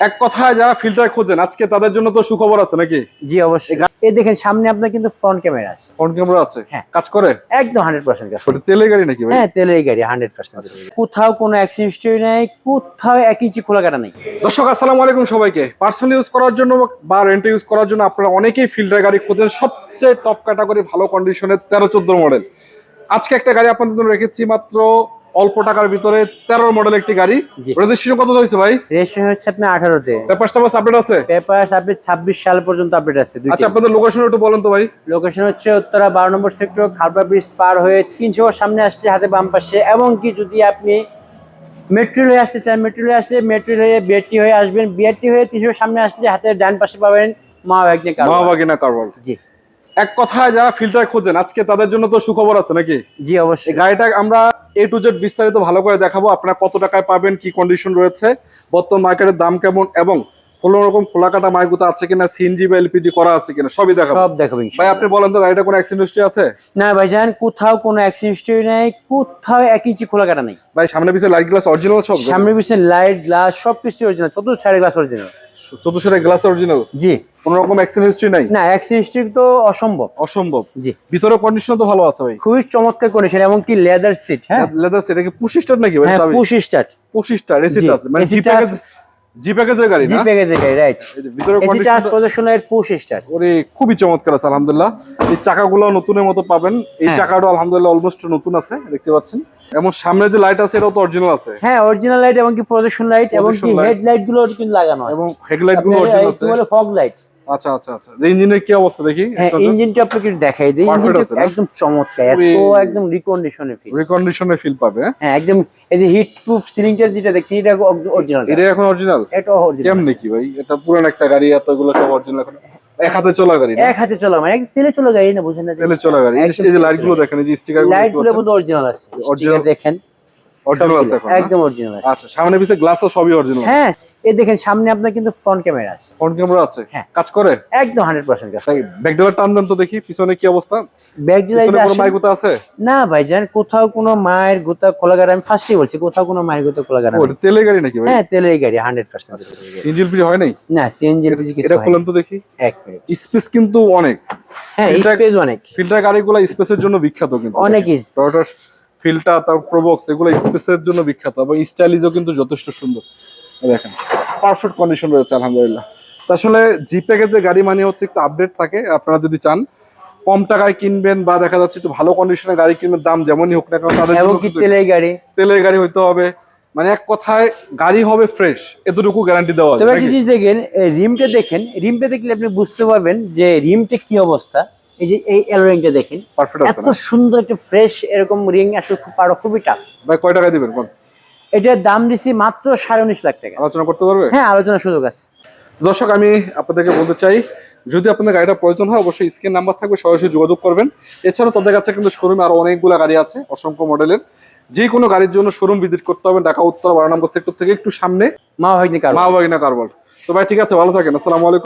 এক কথায় যারা ফিল্টার খোঁজেন আজকে তাদের জন্য তো সুখবর আছে নাকি? জি অবশ্যই। এই দেখেন সামনে আপনার কিন্তু ফ্রন্ট ক্যামেরা আছে। ফ্রন্ট ক্যামেরা আছে? হ্যাঁ। কাজ করে? একদম হান্ড্রেড পার্সেন্ট ওটা তেলের গাড়ি নাকি ভাই? হ্যাঁ তেলের গাড়ি হান্ড্রেড পার্সেন্ট কোথাও কোনো অ্যাক্সিডেন্ট নেই কোথাও এক ইঞ্চি খোলা কাটা নেই। দর্শক আসসালামু আলাইকুম সবাইকে। পার্সোনাল ইউজ করার জন্য বা রেন্ট ইউজ করার জন্য আপনারা অনেকেই ফিল্টার গাড়ি খোঁজেন। সবচেয়ে টপ ক্যাটাগরি ভালো কন্ডিশনের তেরো চোদ্দ মডেল আজকে একটা গাড়ি আপনাদের জন্য রেখেছি মাত্র অল্প টাকার ভিতরে তেরো মডেল একটি গাড়ি। রেজিস্ট্রেশন কত হয়েছে ভাই? রেজিস্ট্রেশন হচ্ছে আপনার আঠারোতে। পেপার টাপাস আপডেট আছে? পেপার আপনি ছাব্বিশ সাল পর্যন্ত আপডেট আছে আচ্ছা আপনাদের লোকেশন একটু বলেন তো ভাই। লোকেশন হচ্ছে উত্তরা বারো নম্বর সেক্টর খালপা ব্রিজ পার হয়ে তিনশো সামনে আসলে হাতে বাম পাশে। এবং কি যদি আপনি মেট্রো হয়ে আসতে চান মেট্রো হয়ে আসলে মেট্রো হয়ে বিআরটি হয়ে আসবেন। বিআরটি হয়ে তিনশো সামনে আসলে হাতের ডান পাশে পাবেন মা ভাগ্নে মহাবাগিনা কারওয়াল জি। এক কথায় যারা ফিল্টার খুঁজছেন আজকে তাদের জন্য তো সুখবর আছে নাকি? জি অবশ্যই। গাড়িটা আমরা এ টু জেড বিস্তারিত ভালো করে দেখাবো আপনারা কত টাকায় পাবেন কি কন্ডিশন রয়েছে বর্তমান মার্কেটের দাম কেমন এবং কোনো রকম খোলা কাটা মাইগুতো আছে কিনা সিএনজি বা এলপিজি করা আছে কিনা সবই দেখাবো। সব দেখাবো ভাই আপনি বলেন তো গাড়িটা কোনো অ্যাক্সিডেন্ট হিস্ট্রি আছে? না ভাইজান কোথাও কোনো অ্যাক্সিডেন্ট হিস্টরি নেই কোথাও এক ইঞ্চি খোলা কাটা নেই। ভাই সামনে পিছিয়ে লাইট গ্লাস অরিজিনাল সব? সামনে পিছনে লাইট গ্লাস সব কিছু অরিজিনাল চতুর্থ সাইড গ্লাস অরিজিনাল চতুর্থের গ্লাস অরিজিনাল জি। কোনো রকম অ্যাক্সিডেন্ট হিস্ট্রি নাই? না অ্যাক্সিডেন্ট হিস্ট্রি তো অসম্ভব। অসম্ভব। জি। ভিতরে কন্ডিশন তো ভালো আছে ভাই। খুবই চমৎকার কন্ডিশন এবং কি লেদার সিট হ্যাঁ লেদার সেটা কি পুশি স্টার নাকি ভাই? হ্যাঁ পুশ স্টার্ট পঁচিশ স্টার এসিটা আছে। মানে জি প্যাকেজ জি প্যাকেজের গাড়ি জি প্যাকেজের গাড়ি রাইট ভিতরে condition touch projection push start ওরে খুবই চমৎকার আছে আলহামদুলিল্লাহ। এই চাকাগুলো নতুনের মতো পাবেন। এই হ্যাঁ। চাকাটা আলহামদুলিল্লাহ অলমোস্ট নতুন আছে দেখতে পাচ্ছেন। এবং সামনে যে লাইট আছে এটাও তো অরিজিনাল আছে। হ্যাঁ অরিজিনাল লাইট এবং কি প্রজেকশন লাইট এবং কি হেডলাইটগুলো কিন্তু লাগানো এবং হেডলাইটগুলো অরিজিনাল আছে। ফগ লাইট আচ্ছা আচ্ছা আচ্ছা। ইঞ্জিনের কি অবস্থা দেখি? হ্যাঁ ইঞ্জিনটা আপনাকে দেখাই দিই। ইঞ্জিনটা একদম চমৎকার এত। একদম রিকন্ডিশনে ফিল রিকন্ডিশনে ফিল পাবে হ্যাঁ? হ্যাঁ একদম এই যে হিট প্রুফ সিলিংটা যেটা দেখছি এটা অরিজিনাল এটা এখন অরিজিনাল এটা অরিজিনাল কেমনে কি ভাই? এটা পুরান একটা গাড়ি এতগুলো সব অরিজিনাল এখন। এক হাতে চলা গাড়ি এক হাতে চলা মানে তেলে চলে গাড়ি না বুঝেন না তেলে চলা গাড়ি। এই যে- লাইটগুলো দেখেন এই যে স্টিকারগুলো লাইটগুলো কিন্তু অরিজিনাল আছে। অরিজিনাল দেখেন। অরিজিনাল আছে? একদম অরিজিনাল আছে। আচ্ছা সামনে পিছে গ্লাসও সবই অরিজিনাল হ্যাঁ এই দেখেন সামনে আপনার কিন্তু ফ্রন্ট ক্যামেরা আছে। ফ্রন্ট ক্যামেরা আছে? হ্যাঁ। কাজ করে? একদম হান্ড্রেড পার্সেন্ট তাই ব্যাকডালার টান দেন তো দেখি পিছনে কি অবস্থা? ব্যাক পিছনে কোনো মাইকুতা আছে? না ভাইজান কোথাও কোনো মায়ের গোতা খোলা গাড়ি আমি ফার্স্টই বলছি কোথাও কোনো মায়ের গোতা খোলা গাড়ি ও, এটা তেলের গাড়ি নাকি ভাই? হ্যাঁ তেলের গাড়ি হান্ড্রেড পার্সেন্ট সিঙ্গেল পিডি হয় নাই? না সিএনজি এলপিজি কিছু এটা। খুলেন তো দেখি। এক মিনিট স্পেস কিন্তু অনেক। হ্যাঁ স্পেস অনেক। ফিল্টার গাড়িগুলো স্পেসের জন্য বিখ্যাত কিন্তু। অনেক space। ফিল্টার তার প্রোবক্স এগুলো স্পেসের জন্য বিখ্যাত। এবং স্টাইলিজও কিন্তু যথেষ্ট সুন্দর। দেখেন পারফেক্ট কন্ডিশন রয়েছে আলহামদুলিল্লাহ। আসলে জি প্যাকেজের গাড়ি মানে হচ্ছে একটু আপডেট থাকে আপনারা যদি চান কম টাকায় কিনবেন বা দেখা যাচ্ছে একটু ভালো কন্ডিশনের গাড়ি কিনবেন দাম যেমনই হোক না কেন তাদের তেলের গাড়ি? তেলের গাড়ি হইতে হবে। মানে এক কথায় গাড়ি হবে ফ্রেশ এতটুকু গ্যারান্টি দেওয়া তবে একটা জিনিস দেখেন রিমটা দেখেন রিমটা দেখলে আপনি বুঝতে পারবেন যে রিমটা কি অবস্থা। এই যে এই এলোরিংটা দেখেন পারফেক্ট আছে এত সুন্দর একটা ফ্রেশ এরকম রিং আসলে খুব পারো খুবই টাফ ভাই কয় টাকা দিবেন কোন এটার দাম দিছি মাত্র সাড়ে উনিশ লাখ টাকা। আলোচনা করতে পারবে? হ্যাঁ আলোচনার সুযোগ আছে। দর্শক আমি আপনাদেরকে বলতে চাই যদি আপনাদের গাড়িটা প্রয়োজন হয় অবশ্যই স্ক্রিন নাম্বার থাকবে সরাসরি যোগাযোগ করবেন। এছাড়াও তাদের কাছে কিন্তু শোরুমে আরও অনেকগুলো গাড়ি আছে অসংখ্য মডেলের যে কোনো গাড়ির জন্য শোরুম ভিজিট করতে হবে ঢাকা উত্তর বারো নম্বর সেক্টর থেকে একটু সামনে। মা ভাগ্নি কারও মা বাগিনা কারবল তো ভাই ঠিক আছে ভালো থাকেন আসসালামু আলাইকুম।